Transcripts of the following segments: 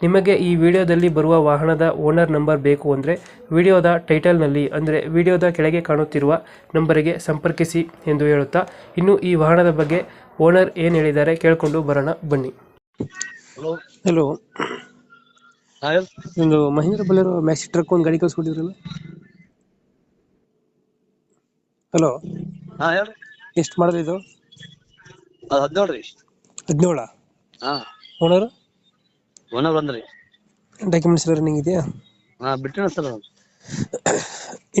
ನಿಮಗೆ ಈ ವಿಡಿಯೋದಲ್ಲಿ ಬರುವ ವಾಹನದ ಓನರ್ ನಂಬರ್ ಬೇಕು ಅಂದರೆ ವಿಡಿಯೋದ ಟೈಟಲ್ನಲ್ಲಿ ಅಂದರೆ ವಿಡಿಯೋದ ಕೆಳಗೆ ಕಾಣುತ್ತಿರುವ ನಂಬರಿಗೆ ಸಂಪರ್ಕಿಸಿ ಎಂದು ಹೇಳುತ್ತಾ ಇನ್ನು ಈ ವಾಹನದ ಬಗ್ಗೆ ಓನರ್ ಏನು ಹೇಳಿದ್ದಾರೆ ಕೇಳಿಕೊಂಡು ಬರೋಣ ಬನ್ನಿ. ಹಲೋ. ಹಲೋ. ಒಂದು ಮಹೇಂದ್ರ ಬಲೇರೋ ಮ್ಯಾಕ್ಸಿ ಟ್ರಕ್ ಒಂದು ಗಾಡಿ ಕಳ್ಸ್ಕೊಟ್ಟಿದ್ರಲ್ಲ? ಹಲೋ. ಹಾ ಯಾರು ಎಷ್ಟು ಮಾಡಿದ್ರೆ ಇದು? ಹದಿನೇಳು ರೀ. ಹದಿನೇಳ? ಹಾ. ಓನರ್? ಓನರ್ ಬಂದ್ರಿ ಡಾಕ್ಯುಮೆಂಟ್ಸ್ ಎಲ್ಲ ರನ್ನಿಂಗ್ ಇದೆಯಾ? ಹಾ ಬಿಟ್ಟಿನ ಸರ್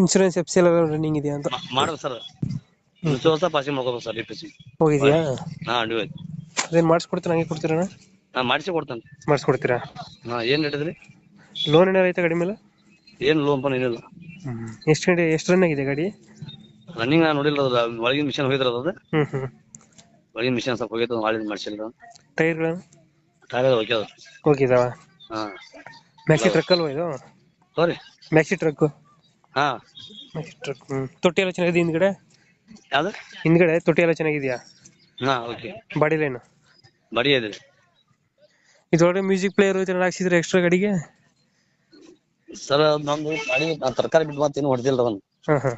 ಇನ್ಶೂರೆನ್ಸ್ ಎಫ್ ಸಿ ಎಲ್ಲ ರನ್ನಿಂಗ್ ಇದೆಯಾ ಅಂತ? ಮಾಡ್ರಿ ಸರ್. ವಿಶ್ವಾಸ ಪಾಸಿಂಗ್ ಮಾಡ್ಕೋಬೇಕು ಸರ್ ಹೋಗಿದ್ಯಾ ಸಿ ಹೋಗಿದೆಯಾ? ಹಾ ಡ್ಯೂ ಐತಿ. ಅದೇನು ಮಾಡಿಸ್ಕೊಡ್ತೀರಾ ಹಂಗೆ ಕೊಡ್ತೀರಾ ಹಾ ಮಾಡಿಸಿ ಕೊಡ್ತಾನೆ. ಮಾಡಿಸ್ಕೊಡ್ತೀರಾ? ಹಾ ಏನ್ ಹಿಡಿದ್ರಿ ಲೋನ್ ಏನಾರು ಐತೆ ಗಾಡಿ ಮೇಲೆ? ಏನ್ ಲೋನ್ ಪನ್ ಏನಿಲ್ಲ. ಎಷ್ಟು ಗಂಟೆ ಎಷ್ಟು ರನ್ ಆಗಿದೆ ಗಾಡಿ? ರನ್ನಿಂಗ್ ನಾನು ನೋಡಿಲ್ಲ ಅದ್ರ ಒಳಗಿನ ಮಿಷನ್ ಹೋಗಿದ್ರ ಅದು. ಹ್ಮ್ ಹ್ಮ್. ಒಳಗಿನ ಮಿಷನ್ ಸ್ವಲ್ಪ ಹೋಗಿತ್ತು ಹಾಳಿನ ಮಾಡಿಸಿಲ್ಲ ಟೈರ್ಗಳು ಟೈರ್ ಹೋಗ್ಯದ. ಹೋಗಿದಾವ ಹಾ. ಮ್ಯಾಕ್ಸಿ ಟ್ರಕ್ ಅಲ್ವಾ ಇದು? ಸಾರಿ ಮ್ಯಾಕ್ಸಿ ಟ್ರಕ್ ಹಾ. ಮ್ಯಾಕ್ಸಿ ಟ್ರಕ್ ತೊಟ್ಟಿ ಎಲ್ಲ ಚೆನ್ನಾಗಿದೆ ಹಿಂದ್ಗಡೆ? ಯಾವ್ದು? ಹಿಂದ್ಗಡೆ ತೊಟ್ಟಿ ಎಲ್ಲ ಚೆನ್ನಾಗಿದೆಯಾ? ಹಾ ಓಕೆ. Body line? ಬಡಿ ಇದೆ ಇದ್ರೊಳಗೆ ಮ್ಯೂಸಿಕ್ ಪ್ಲೇಯರ್ ಇದೆಲ್ಲ ಹಾಕ್ಸಿದ್ರೆ ಎಕ್ಸ್ಟ್ರಾ ಗಾಡಿಗೆ? ಸರ್ ನಮ್ದು ಗಾಡಿ ನಾ ತರಕಾರಿ ಬಿಟ್ಟು ಮತ್ತೇನು ಹೊಡೆದಿಲ್ಲ ಅವನು ಹಾ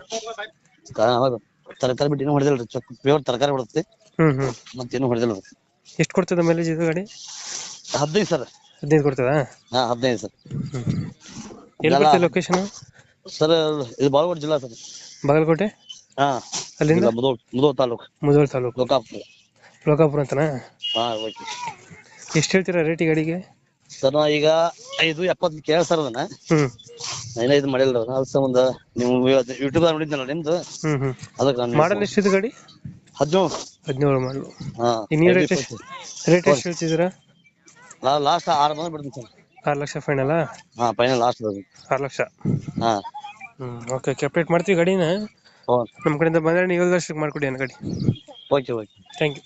ತರಕಾರಿ ಬಿಟ್ಟು ಏನು ಹೊಡೆದಿಲ್ಲ ಪ್ಯೂರ್ ತರಕಾರಿ ಹೊಡುತ್ತೆ ಹ್ಮ್ ಹ್ಮ್. ಮತ್ತೇನು ಹೊಡೆದಿಲ್ಲ ಎಷ್ಟು ಕೊಡ್ತದ ಮೈಲೇಜ್ ಇದು ಗಾಡಿ? ಹದಿನೈದು ಸರ್. ಹದಿನೈದು ಕೊಡ್ತೀರಾ ಹಾ ಹದಿನೈದು ಸರ್. ಎಲ್ಲಿ ಬರ್ತದೆ ಲೊಕೇಶನ್ ಸರ್ ಇದು ಬಾಗಲಕೋಟೆ ಜಿಲ್ಲಾ ಸರ್. ಬಾಗಲಕೋಟೆ? ಹಾ. ಅಲ್ಲಿಂದ? ಮುದೋಳ್ ಮುದೋಳ್ ತಾಲೂಕ್. ಮುಧೋಳ್ ತಾಲೂಕು. ಲೋಕಾಪುರ. ಲೋಕಾಪುರ ಅಂತನಾ? ಹಾ ಓಕೆ ಎಷ್ಟು ಹೇಳ್ತೀರಾ ರೇಟ್ ಈ ಗಾಡಿಗೆ ಸರ್ ನಾ ಈಗ ಐದು ಎಪ್ಪತ್ತು ಕೇಳ ಸರ್ ಅದನ್ನ. ಹ್ಮ್. ನಾ ಇದು ಮಾಡಿಲ್ಲ ಅದ್ರ ಸಂಬಂಧ ನೀವು ಯೂಟ್ಯೂಬ್ ನೋಡಿದ್ನಲ್ಲ ನಿಮ್ದು? ಹ್ಮ್ ಹ್ಮ್. ಅದಕ್ಕೆ ನಾನು ಮಾಡಲ್ ಎಷ್ಟಿದೆ ಗಾಡಿ? ಹದಿನೇಳು. ಹದಿನೇಳು ಮಾಡಲು. ಹಾ. ನೀವು ರೇಟ್ ಎಷ್ಟು ರೇಟ್ ಎಷ್ಟು ಹೇಳ್ತಿದ್ದೀರಾ? ಲಾಸ್ಟ್ ಆರು ಬಂದು ಬಿಡ್ತೀನಿ ಸರ್. ಆರು ಲಕ್ಷ ಫೈನಲ್ ಹಾ ಫೈನಲ್ ಲಾಸ್ಟ್ ಆರು ಲಕ್ಷ? ಹಾ. ಓಕೆ ಕೆಪ್ರೇಟ್ ಮಾಡ್ತೀವಿ ಗಾಡಿನ. ಓ ನಮ್ಮ ಕಡೆಯಿಂದ ಬಂದರೆ ನೀವು ಲಕ್ಷಕ್ಕೆ ಮಾಡ್ಕೊಡಿ ಅನ್ನ ಗಾಡಿ. Okay okay thank you